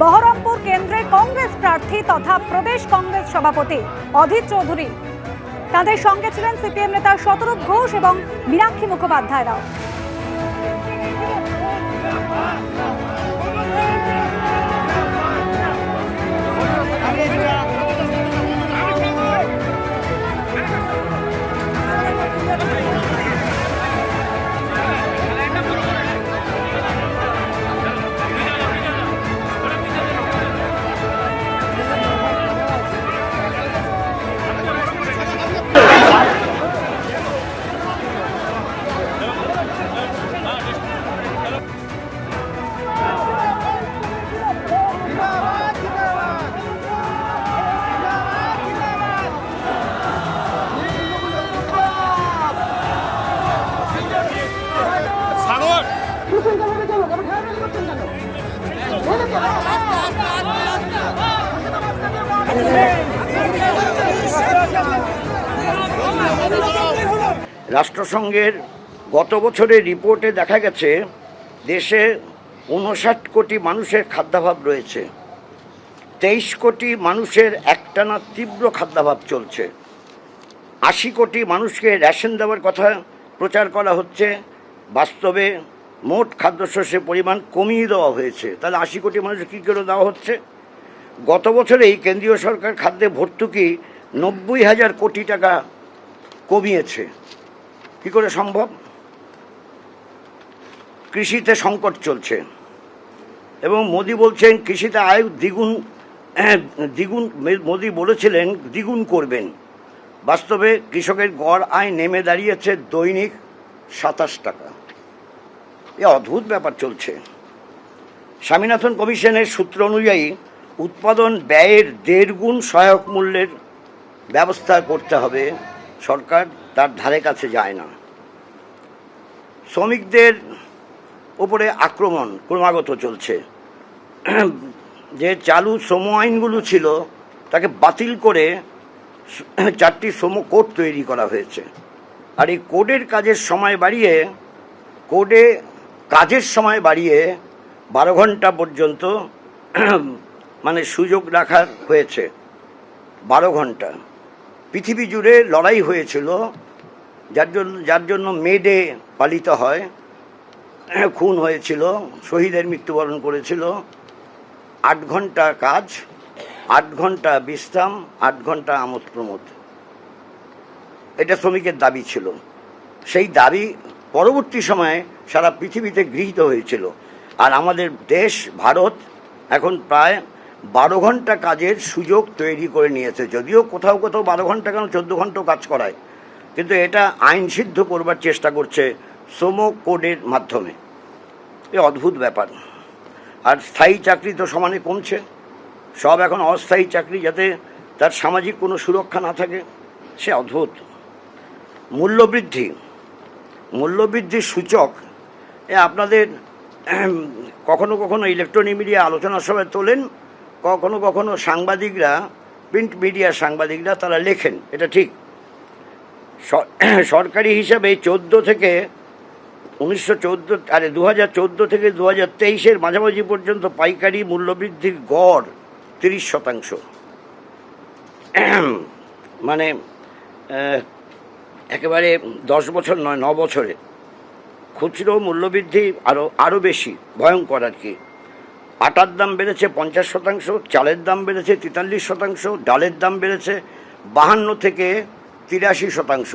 বহরমপুর কেন্দ্রে কংগ্রেস প্রার্থী তথা প্রদেশ কংগ্রেস সভাপতি অধীর চৌধুরী। তাদের সঙ্গে ছিলেন সিপিএম নেতা শতরূপ ঘোষ এবং মীনাক্ষী মুখোপাধ্যায়রাও। রাষ্ট্রসংঘের গত বছরের রিপোর্টে দেখা গেছে, দেশে উনষাট কোটি মানুষের খাদ্যাভাব রয়েছে। তেইশ কোটি মানুষের একটানা তীব্র খাদ্যাভাব চলছে। আশি কোটি মানুষকে রেশন দেওয়ার কথা প্রচার করা হচ্ছে। বাস্তবে মোট খাদ্যশস্যের পরিমাণ কমিয়ে দেওয়া হয়েছে। তাহলে আশি কোটি মানুষ কী করে দেওয়া হচ্ছে? গত বছরেই কেন্দ্রীয় সরকার খাদ্যে ভর্তুকি নব্বই হাজার কোটি টাকা কমিয়েছে। কি করে সম্ভব? কৃষিতে সংকট চলছে। এবং মোদি বলছেন কৃষিতে আয় দ্বিগুণ আহ, দ্বিগুণ মোদি বলেছিলেন দ্বিগুণ করবেন। বাস্তবে কৃষকের গড় আয় নেমে দাঁড়িয়েছে দৈনিক সাতাশ টাকা। এ অদ্ভুত ব্যাপার চলছে। স্বামীনাথন কমিশনের সূত্র অনুযায়ী উৎপাদন ব্যয়ের দেড় গুণ সহায়ক মূল্যের ব্যবস্থা করতে হবে। সরকার তার ধারে কাছে যায় না। শ্রমিকদের ওপরে আক্রমণ ক্রমাগত চলছে। যে চালু শ্রম আইনগুলো ছিল, তাকে বাতিল করে চারটি শ্রম কোড তৈরি করা হয়েছে। আর এই কোডের কাজের সময় বাড়িয়ে কোডে কাজের সময় বাড়িয়ে বারো ঘণ্টা পর্যন্ত মানে সুযোগ রাখার হয়েছে। বারো ঘণ্টা। পৃথিবী জুড়ে লড়াই হয়েছিল, যার জন্য যার জন্য মে ডে পালিত হয়। খুন হয়েছিল, শহীদের মৃত্যুবরণ করেছিল। আট ঘণ্টা কাজ, আট ঘণ্টা বিশ্রাম, আট ঘণ্টা আমোদ প্রমোদ। এটা শ্রমিকের দাবি ছিল। সেই দাবি পরবর্তী সময়ে সারা পৃথিবীতে গৃহীত হয়েছিল। আর আমাদের দেশ, ভারত, এখন প্রায় বারো ঘণ্টা কাজের সুযোগ তৈরি করে নিয়েছে। যদিও কোথাও কোথাও বারো ঘণ্টা কেন চোদ্দ ঘন্টাও কাজ করায়। কিন্তু এটা আইন সিদ্ধ করবার চেষ্টা করছে শ্রম কোডের মাধ্যমে। এ অদ্ভুত ব্যাপার। আর স্থায়ী চাকরি তো সমানে কমছে। সব এখন অস্থায়ী চাকরি যাতে তার সামাজিক কোনো সুরক্ষা না থাকে, সে অদ্ভুত। মূল্যবৃদ্ধি। মূল্যবৃদ্ধির সূচক আপনাদের কখনো কখনো ইলেকট্রনিক মিডিয়া আলোচনার সময় তোলেন, কখনো কখনো সাংবাদিকরা প্রিন্ট মিডিয়ার সাংবাদিকরা তারা লেখেন, এটা ঠিক। সরকারি হিসাবে চোদ্দ থেকে উনিশশো চোদ্দ, আরে দু হাজার চোদ্দ থেকে দু হাজার তেইশের মাঝামাঝি পর্যন্ত পাইকারি মূল্যবৃদ্ধির গড় তিরিশ শতাংশ। মানে একেবারে দশ বছর নয়, ন বছরে। খুচরো মূল্যবৃদ্ধি আরও আরও বেশি, ভয়ঙ্কর আর কি। আটার দাম বেড়েছে পঞ্চাশ শতাংশ, চালের দাম বেড়েছে তেতাল্লিশ শতাংশ, ডালের দাম বেড়েছে বাহান্ন থেকে তিরাশি শতাংশ।